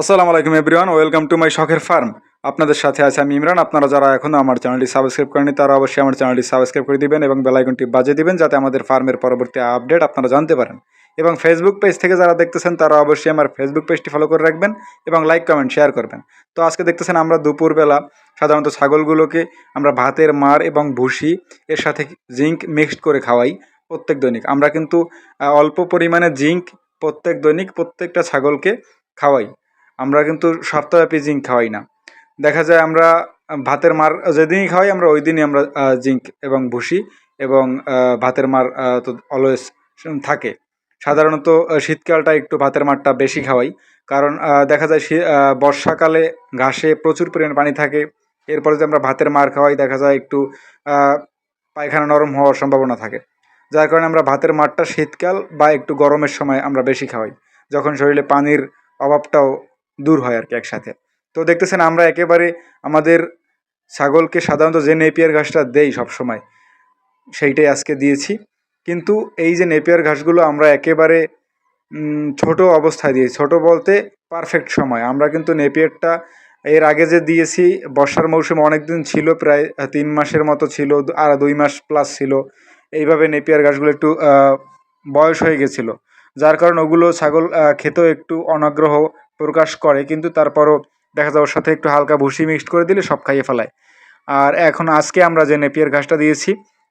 আসসালামু আলাইকুম everyone, welcome to my শখের ফার্ম। আপনাদের সাথে আছে আমি ইমরান। আপনারা যারা এখনও আমার চ্যানেলটি সাবস্ক্রাইব করেনি তারা অবশ্যই আমার চ্যানেলটি সাবস্ক্রাইব করে দিবেন এবং বেলাইকনটি বাজিয়ে দিবেন যাতে আমাদের ফার্মের পরবর্তী আপডেট আপনারা জানতে পারেন। এবং ফেসবুক পেজ থেকে যারা দেখতেছেন, তারা অবশ্যই আমার ফেসবুক পেজটি ফলো করে রাখবেন এবং লাইক কমেন্ট শেয়ার করবেন। তো আজকে দেখতেছেন আমরা দুপুরবেলা সাধারণত ছাগলগুলোকে আমরা ভাতের মার এবং ভুসি, এর সাথে জিঙ্ক মিক্সড করে খাওয়াই প্রত্যেক দৈনিক। আমরা কিন্তু অল্প পরিমাণে জিঙ্ক প্রত্যেক দৈনিক প্রত্যেকটা ছাগলকে খাওয়াই। আমরা কিন্তু সপ্তাহব্যাপী জিঙ্ক খাওয়াই না। দেখা যায় আমরা ভাতের মার যেদিনই খাওয়াই, আমরা ওই দিনই আমরা জিঙ্ক এবং ভুসি এবং ভাতের মার তো অলওয়েজ থাকে। সাধারণত শীতকালটা একটু ভাতের মারটা বেশি খাওয়াই। কারণ দেখা যায় বর্ষাকালে ঘাসে প্রচুর পরিমাণ পানি থাকে। এরপরে যদি আমরা ভাতের মার খাওয়াই, দেখা যায় একটু পায়খানা নরম হওয়ার সম্ভাবনা থাকে। যার কারণে আমরা ভাতের মারটা শীতকাল বা একটু গরমের সময় আমরা বেশি খাওয়াই। যখন শরীরে পানির অভাবটাও দূর হয় আর কি একসাথে। তো দেখতেছেন আমরা একেবারে আমাদের ছাগলকে সাধারণত যে নেপিয়ার ঘাসটা দেই সবসময়, সেইটাই আজকে দিয়েছি। কিন্তু এই যে নেপিয়ার ঘাসগুলো আমরা একেবারে ছোট অবস্থায় দিয়েছি। ছোট বলতে পারফেক্ট সময়। আমরা কিন্তু নেপিয়ারটা এর আগে যে দিয়েছি, বর্ষার মৌসুমে অনেক দিন ছিল, প্রায় তিন মাসের মতো ছিল আর দুই মাস প্লাস ছিল। এইভাবে নেপিয়ার ঘাসগুলো একটু বয়স হয়ে গেছিল। যার কারণে ওগুলো ছাগল খেতেও একটু অনাগ্রহ প্রকাশ করে, কিন্তু তারপরও দেখা যায় ওর সাথে একটু হালকা ভুসি মিক্সড করে দিলে সব খাইয়ে ফেলায়। আর এখন আজকে আমরা যে নেপিয়ার ঘাসটা দিয়েছি,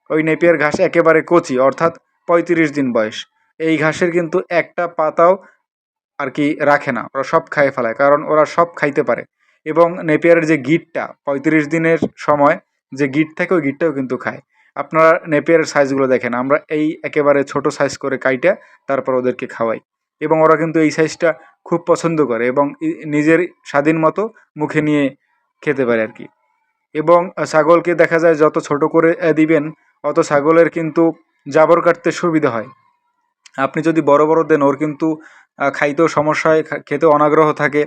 ওই নেপিয়ার ঘাস একেবারে কচি, অর্থাৎ পঁয়ত্রিশ দিন বয়স। এই ঘাসের কিন্তু একটা পাতাও আর কি রাখে না, ওরা সব খাইয়ে ফেলায়, কারণ ওরা সব খাইতে পারে। এবং নেপিয়ারের যে গিটটা, পঁয়ত্রিশ দিনের সময় যে গিট থাকে, ওই গিটটাও কিন্তু খায়। আপনারা নেপিয়ারের সাইজগুলো দেখেন, আমরা এই একেবারে ছোট সাইজ করে কাইটা তারপর ওদেরকে খাওয়াই। এবং ওরা কিন্তু এই সাইজটা খুব পছন্দ করে এবং নিজের স্বাধীন মতো মুখে নিয়ে খেতে পারে আর কি। এবং ছাগলকে দেখা যায় যত ছোট করে দিবেন, অত ছাগলের কিন্তু জাবর কাটতে সুবিধা হয়। আপনি যদি বড় বড় দেন, ওর কিন্তু খাইতেও সমস্যা হয় খেতে অনাগ্রহ থাকে।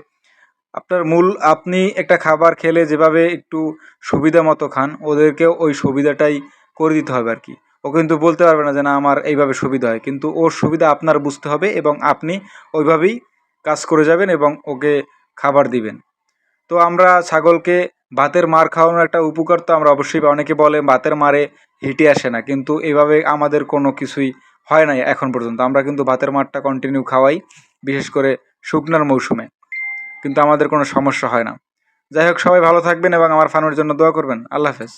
আপনার মূল, আপনি একটা খাবার খেলে যেভাবে একটু সুবিধা মতো খান, ওদেরকেও ওই সুবিধাটাই করে দিতে হবে আর কি। ও কিন্তু বলতে পারবে না যে, না, আমার এইভাবে সুবিধা হয়। কিন্তু ওর সুবিধা আপনার বুঝতে হবে এবং আপনি ওইভাবেই কাজ করে যাবেন এবং ওকে খাবার দিবেন। তো আমরা ছাগলকে ভাতের মার খাওয়ানোর একটা উপকার তো আমরা অবশ্যই। অনেকে বলে ভাতের মারে হিটে আসে না, কিন্তু এভাবে আমাদের কোনো কিছুই হয় নাই এখন পর্যন্ত। আমরা কিন্তু ভাতের মারটা কন্টিনিউ খাওয়াই, বিশেষ করে শুকনার মৌসুমে। কিন্তু আমাদের কোনো সমস্যা হয় না। যাই হোক, সবাই ভালো থাকবেন এবং আমার ফার্মের জন্য দোয়া করবেন। আল্লাহ হাফেজ।